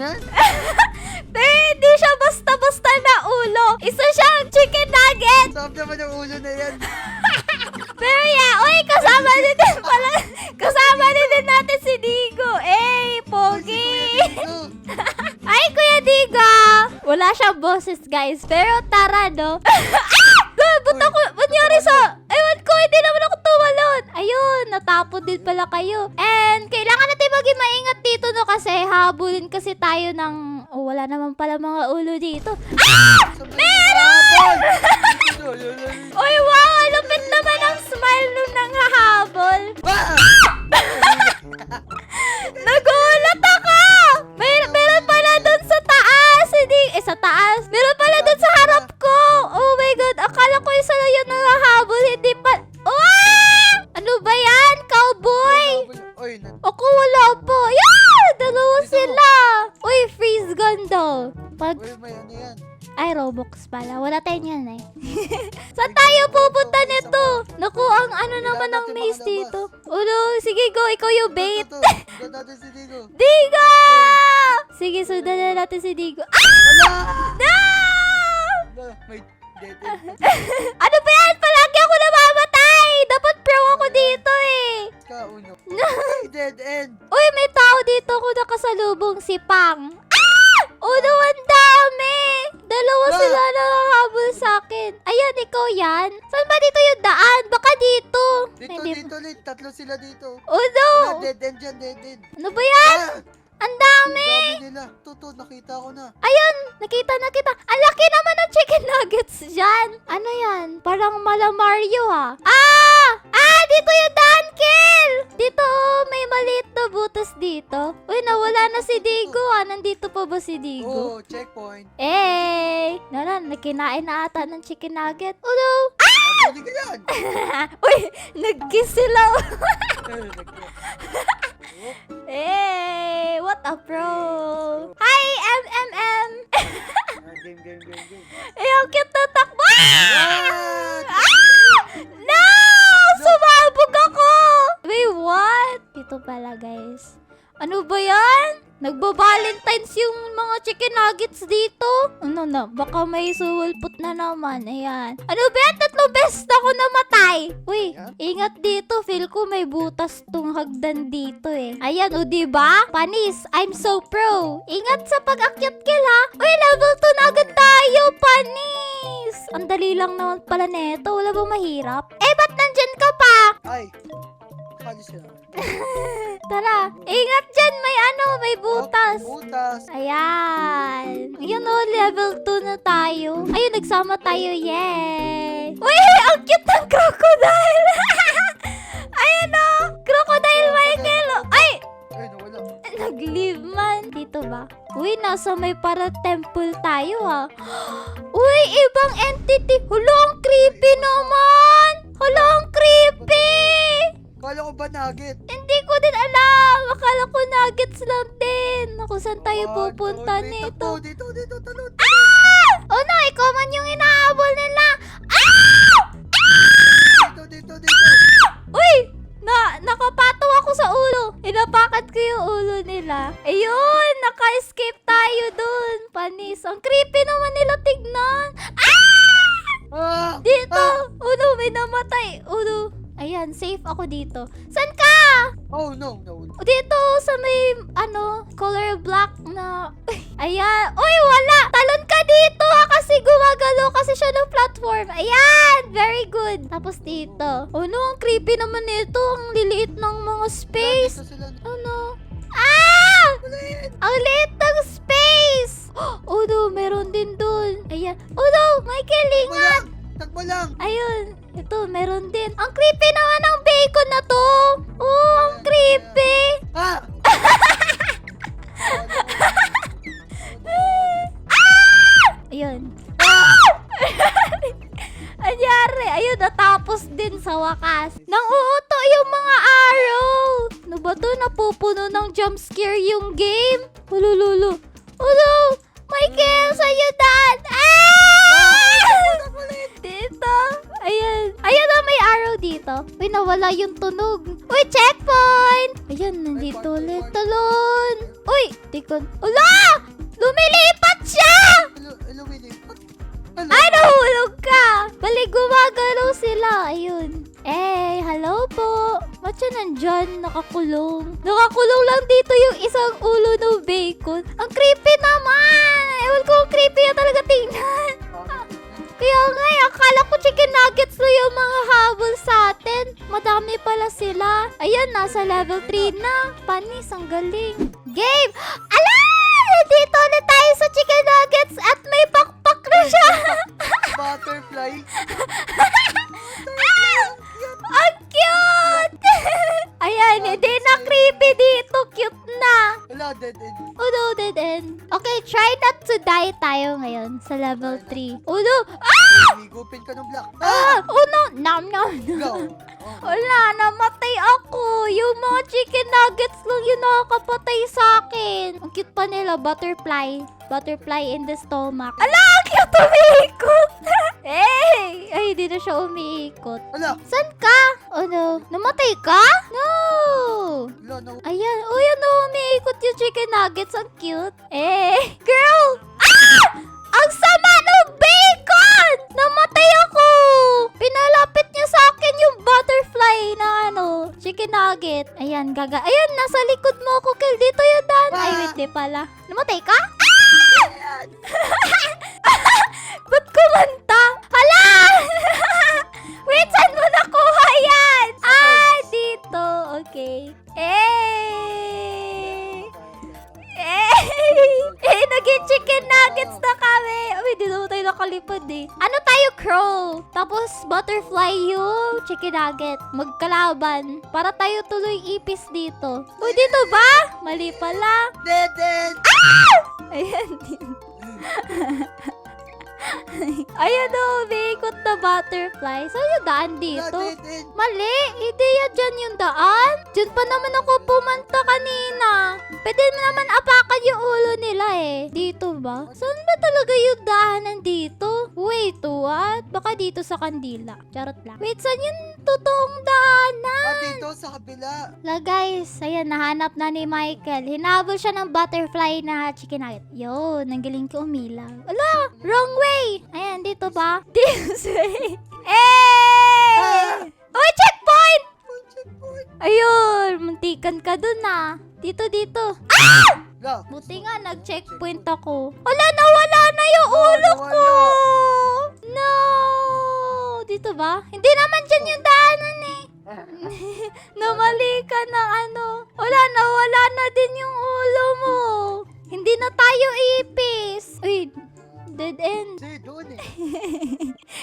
na. Pero hindi siya basta-basta na ulo. Isa siyang chicken nugget. Sarap naman ang ulo na yan. Pero yeah, uy, kasama din din pala. Kasama din din natin si Digo. Eh, Pogi. Ay, Kuya Digo. Wala siyang boses, guys. Pero tara, no? ah! Ba't ako, ba't nangyari sa... Ewan ko, hindi naman ako tumalon. Ayun, natapon din pala kayo. And, habulin kasi tayo ng... Oh, wala naman pala mga ulo dito. Ah! Meron! Uy, wow! Lupit naman ang smile nung nanghahabol. Nagulat Saan tayo pupunta nito? Naku, ang ano naman ang maze dito. Ulo, sige go. Ikaw yung bait. Digo. Sige, sundan na natin si Digo. Ah! No! Ano ba yan? Palagi ako namamatay! Dapat pro ako dito eh! Ka, uno. May dead end. Uy, may tao dito ako nakasalubong si Pang. Ah! Uno, ang dami! Dalawa Ikaw yan. Saan ba dito yung daan? Baka dito. Dito, Hindi- dito, ulit. Tatlo sila dito. Uno! Wala, dead end dyan, dead end. Ano ba yan? Ah! Ang dami! Dami nila. Tuto, nakita ko na. Ayun! Nakita na kita. Ang laki naman ng chicken nuggets dyan. Ano yan? Parang mala Mario ah. Ah! Ah! Dito yung daan, kill! Dito, oh, may maliit na butas dito. Uy, nawala na si Digo ah. Nandito pa ba si Digo? Oh, checkpoint. Eh! Nana, nakinain na ata ng chicken nugget. Ulo! Nabili ka yan. Uy! Nag-kiss sila. Oh, eh! What a pro! Hi, MMM! ah, game, game, game, game. Eh, ang cute na takbo! Ah! Ah! No! Sumabog ako! Wait, what? Ito pala, guys. Ano ba yan? Nagba-valentines yung mga chicken nuggets dito? Ano na? Baka may suwalpot na naman. Ayan. Ano ba yan? Tatlong best ako namatay. Uy, ingat dito. Feel ko may butas tong hagdan dito eh. Ayan, o diba? Panis, I'm so pro. Ingat sa pag-akyat kill ha. Uy, level 2 na agad tayo, panis. Ang dali lang naman pala neto. Wala bang mahirap? Eh, ba't nandyan ka pa? Ay! Kalis ka naman. Tara, ingat dyan. May ano, may butas. Oh, butas. Ayan. Ayun o, level 2 na tayo. Ayun, nagsama tayo. Yay! Uy, ang cute ng crocodile! Ayun o, crocodile Michael. Ay, Ay, nawala. nag-leave man. Dito ba? Uy, nasa may para temple tayo ah. Uy, ibang entity. Hulo, ang creepy naman. Hulo, ang creepy. Kala ko ba nugget? Hindi ko din alam. Akala ko nuggets lang din. Kung saan tayo One, pupunta two, three, nito. takbo. Dito, dito, talon. Ah! Oh no, ikaw man yung inahabol nila. Ah! Dito, dito, dito. Uy! Na, nakapataw ako sa ulo. Inapakat ko yung ulo nila. Ayun, naka-escape tayo dun. Panis. Ang creepy naman nila tignan. Ah! Ah! Dito! Ah! Ulo, may namatay. Ulo. Ayan, safe ako dito. San ka? Oh, no, no. Dito sa may, ano, color black na... Ayan. Uy, wala! Talon ka dito ha kasi gumagalo kasi siya ng platform. Ayan! Very good. Tapos dito. Oh no, ang creepy naman nito. Ang liliit ng mga space. Sila. Ano? Ah! Ang liit ng space! Oh no, meron din dun. Ayan. Oh no, Michael, ingat! Takbo lang. Ayun. Ito, meron din. Ang creepy naman ng bacon na to. Oh, ang creepy. Ah! Ah! Ayun. Ah! Anyari? Ayun, natapos din sa wakas. Nanguuto yung mga arrow. Ano ba to? Napupuno ng jump scare yung game? Hulululu. Ulo! Michael, sa'yo daan! Dito. Uy, nawala yung tunog. Uy, checkpoint! Ayan, nandito May ulit. Talon! Uy, tikon. Ula! Lumilipat siya! Ano? Ay, nahulog ka! Bali, gumagalaw sila. Ayun. Eh, hello po. Ba't siya nandyan? Nakakulong. Nakakulong lang dito yung isang ulo ng bacon. Ang creepy naman! Ewan ko, creepy na talaga tingnan. Kaya nga, eh, akala ko chicken nuggets lang yung mga habol sa atin. Madami pala sila. Ayan, nasa level 3 na. Panis, ang galing. Game! Ala! Dito na tayo sa chicken nuggets at may pakpak na siya. Butterfly. ah! Ang cute! Ayan, hindi na creepy dito. Cute na. Wala, dead end. Oh no, dead end. Okay, try die tayo ngayon sa level 3. Oh no! Ah! Higupin ka ng block. Ah! Ah! Oh no! Nom nom Go. nom. Oh. Wala, namatay ako. Yung mga chicken nuggets lang yung nakakapatay sa akin. Ang cute pa nila, butterfly. Butterfly in the stomach. Ala, ang cute umiikot. hey! Ay, hindi na siya umiikot. Wala. San ka? Oh no. Namatay ka? No! Wala, no. Ayan. Yan na umiikot yung chicken nuggets. Ang cute. Eh, girl! Ah! Ang sama ng bacon! Namatay ako! Pinalapit niya sa akin yung butterfly na ano, chicken nugget. Ayan, gaga. Ayan, nasa likod mo ako, Kel. Dito yung daan. Ay, Ah! wait, di pala. Namatay ka? Ah! nugget. Magkalaban. Para tayo tuloy ipis dito. Uy, dito ba? Mali pala. Dead end. Ayan din. Ayan o, may ikot na butterfly. Saan yung daan dito? Mali, hindi yan dyan yung daan. Dyan pa naman ako pumunta kanina. Pwede naman apakan yung ulo nila eh. Dito ba? Saan ba talaga yung daanan dito? Wait, what? Baka dito sa kandila. Charot lang. Wait, saan yung totoong daanan? Ah, dito sa kabila. La guys, ayan, nahanap na ni Michael. Hinabol siya ng butterfly na chicken nugget. Yun, ang galing ko umilaw. Ala, wrong way! Ayan, dito ba? This way. Eh! Ah! Oh, checkpoint! Oh, checkpoint. Ayun, muntikan ka dun ah. Dito, dito. Wala. Buti nga, nag-checkpoint ako. Wala, nawala na yung ulo ko! No! Dito ba? Hindi naman dyan yung daanan eh. Namali ka na ano. Wala, nawala na din yung ulo mo. Hindi na tayo ipis. Uy, dead end. Kasi doon eh.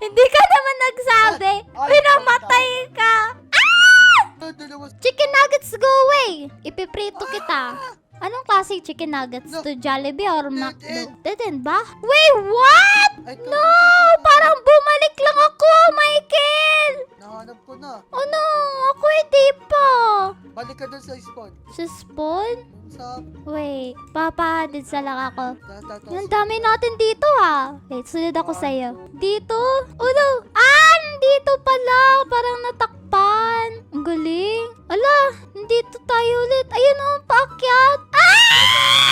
Hindi ka naman nagsabi. Ay, Uy, namatay ka. Ah, dalawa. Chicken nuggets, go away! Ipiprito kita. Anong klaseng chicken nuggets No. to Jollibee or McDo? end. Dead end ba? Wait, what? Ay, No! Parang bumalik lang ako, Michael! Nahanap ko na. Oh no, ako hindi pa. Balik ka doon sa spawn. Sa spawn? Sa... Wait, papahatid sa lang ako. Tatatas. Ang dami natin dito ah. Wait, sunod ako sa'yo. Dito? No! Ah! Nandito pala! Parang natakpan. Ang galing. Ala! Nandito tayo ulit. Ayun oh, paakyat. Ah!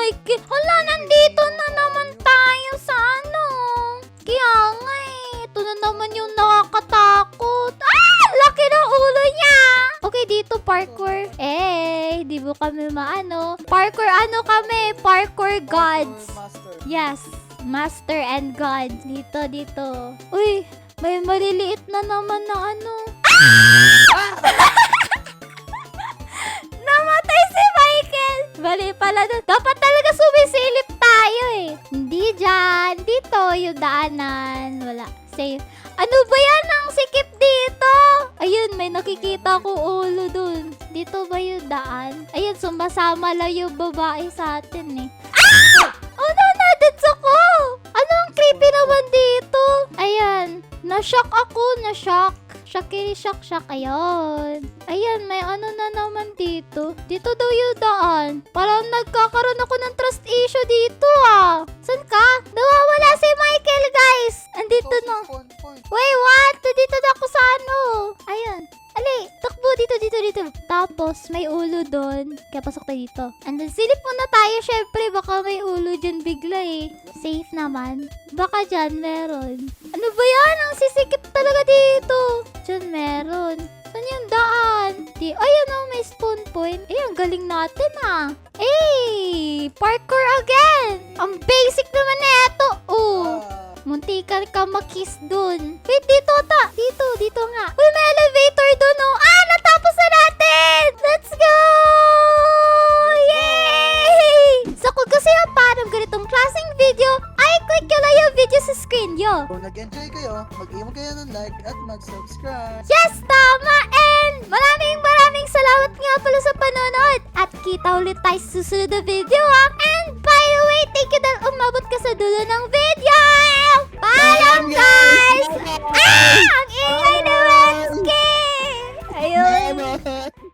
Mikey. Hala, nandito na naman tayo sa ano. Kaya nga eh. Ito na naman yung nakakatakot. Ah! Laki ng ulo niya! Okay, dito parkour. Eh, di mo kami maano. Parkour ano kami? Parkour gods. Yes, Master and God. Dito, dito. Uy, may maliliit na naman na ano. Ah! Namatay si Michael! Bali pala doon. Dapat dyan. Dito yung daanan. Wala. Safe. Ano ba yan ang sikip dito? Ayun, may nakikita ko ulo dun. Dito ba yung daan? Ayun, sumasama lang yung babae sa atin eh. Ah! Ano, nadits ako! Ano ang creepy naman dito? Ayan, na-shock ako, na-shock. Shakiri shock shock, ayun. Ayan, may ano na naman dito. Dito daw yung daan. Parang nagkakaroon ako ng trust issue dito ah. San ka? Nawawala si Michael, guys. Andito na. Wait, what? Dito na ako sa ano. Ayan. Ali, dito, dito, dito. Tapos, may ulo doon. Kaya pasok tayo dito. And then, silip muna tayo, syempre. Baka may ulo dyan bigla eh. Safe naman. Baka dyan meron. Ano ba yan? Ang sisikip talaga dito. Dyan meron. Saan yung daan? Di, ayan oh, may spawn point. Eh, ang galing natin ah. Eh, parkour again. Ang basic naman na ito. Oh. Ah, Muntikan ka makiss dun. Wait, dito ta. Dito, dito nga. Uy, may elevator dun, oh. Ah, natapos na natin! Let's go! Yay! So, kung gusto yung parang ganitong klaseng video, ay click nyo lang yung video sa screen nyo. Kung nag-enjoy kayo, mag-iwan kayo ng like at mag-subscribe. Yes, tama! And maraming maraming salamat nga pala sa panonood. At kita ulit tayo sa susunod na video, ha? And by the way, thank you dahil umabot ka sa dulo ng video! Paalam, guys! Ah! Ang ingay ni Wenski! Ayun. Oh.